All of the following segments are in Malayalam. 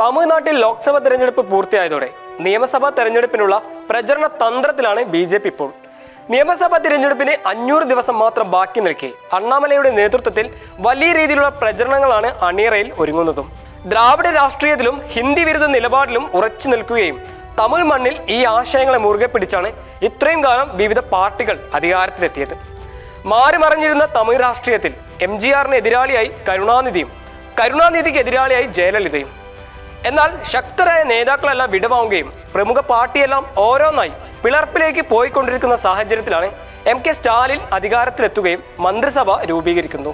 തമിഴ്നാട്ടിൽ ലോക്സഭാ തെരഞ്ഞെടുപ്പ് പൂർത്തിയായതോടെ നിയമസഭാ തെരഞ്ഞെടുപ്പിനുള്ള പ്രചരണ തന്ത്രത്തിലാണ് ബി ജെ പി ഇപ്പോൾ. നിയമസഭാ തിരഞ്ഞെടുപ്പിന് അഞ്ഞൂറ് ദിവസം മാത്രം ബാക്കി നിൽക്കെ അണ്ണാമലയുടെ നേതൃത്വത്തിൽ വലിയ രീതിയിലുള്ള പ്രചരണങ്ങളാണ് അണിയറയിൽ ഒരുങ്ങുന്നതും. ദ്രാവിഡ രാഷ്ട്രീയത്തിലും ഹിന്ദി വിരുദ്ധ നിലപാടിലും ഉറച്ചു നിൽക്കുകയും തമിഴ് മണ്ണിൽ ഈ ആശയങ്ങളെ മുറുകെ പിടിച്ചാണ് ഇത്രയും കാലം വിവിധ പാർട്ടികൾ അധികാരത്തിലെത്തിയത്. മാറി മറിഞ്ഞിരുന്ന തമിഴ് രാഷ്ട്രീയത്തിൽ എം ജി ആറിന് എതിരാളിയായി കരുണാനിധിയും കരുണാനിധിക്ക് എതിരാളിയായി ജയലളിതയും. എന്നാൽ ശക്തരായ നേതാക്കളെല്ലാം വിടവാങ്ങുകയും പ്രമുഖ പാർട്ടിയെല്ലാം ഓരോന്നായി പിളർപ്പിലേക്ക് പോയിക്കൊണ്ടിരിക്കുന്ന സാഹചര്യത്തിലാണ് എം കെ സ്റ്റാലിൻ അധികാരത്തിലെത്തുകയും മന്ത്രിസഭ രൂപീകരിക്കുന്നു.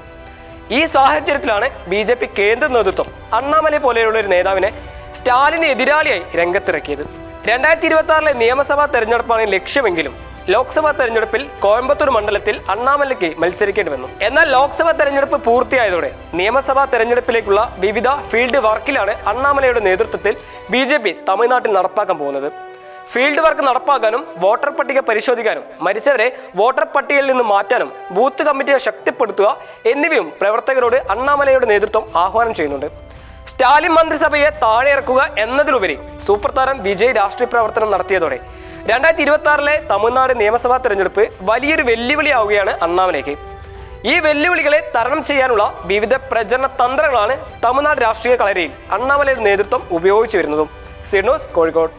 ഈ സാഹചര്യത്തിലാണ് ബി ജെ പി കേന്ദ്ര നേതൃത്വം അണ്ണാമലൈ പോലെയുള്ള ഒരു നേതാവിനെ സ്റ്റാലിന് എതിരാളിയായി രംഗത്തിറക്കിയത്. രണ്ടായിരത്തി ഇരുപത്തി ആറിലെ നിയമസഭാ തെരഞ്ഞെടുപ്പാണ് ലക്ഷ്യമെങ്കിലും ലോക്സഭാ തെരഞ്ഞെടുപ്പിൽ കോയമ്പത്തൂർ മണ്ഡലത്തിൽ അണ്ണാമലയ്ക്ക് മത്സരിക്കേണ്ടി വന്നു. എന്നാൽ ലോക്സഭാ തെരഞ്ഞെടുപ്പ് പൂർത്തിയായതോടെ നിയമസഭാ തെരഞ്ഞെടുപ്പിലേക്കുള്ള വിവിധ ഫീൽഡ് വർക്കിലാണ് അണ്ണാമലയുടെ നേതൃത്വത്തിൽ ബി ജെ പി തമിഴ്നാട്ടിൽ നടപ്പാക്കാൻ പോകുന്നത്. ഫീൽഡ് വർക്ക് നടപ്പാക്കാനും വോട്ടർ പട്ടിക പരിശോധിക്കാനും മരിച്ചവരെ വോട്ടർ പട്ടികയിൽ നിന്ന് മാറ്റാനും ബൂത്ത് കമ്മിറ്റിയെ ശക്തിപ്പെടുത്തുക എന്നിവയും പ്രവർത്തകരോട് അണ്ണാമലയുടെ നേതൃത്വം ആഹ്വാനം ചെയ്യുന്നുണ്ട്. സ്റ്റാലിൻ മന്ത്രിസഭയെ താഴെ ഇറക്കുക എന്നതിലുപരി സൂപ്പർ താരം വിജയ് രാഷ്ട്രീയ പ്രവർത്തനം നടത്തിയതോടെ രണ്ടായിരത്തി ഇരുപത്തി ആറിലെ തമിഴ്നാട് നിയമസഭാ തെരഞ്ഞെടുപ്പ് വലിയൊരു വെല്ലുവിളിയാവുകയാണ് അണ്ണാമലേക്ക്. ഈ വെല്ലുവിളികളെ തരണം ചെയ്യാനുള്ള വിവിധ പ്രചരണ തന്ത്രങ്ങളാണ് തമിഴ്നാട് രാഷ്ട്രീയ കളരിയിൽ അണ്ണാമലയുടെ നേതൃത്വം ഉപയോഗിച്ചു വരുന്നതും. സിനോസ് കോഴിക്കോട്.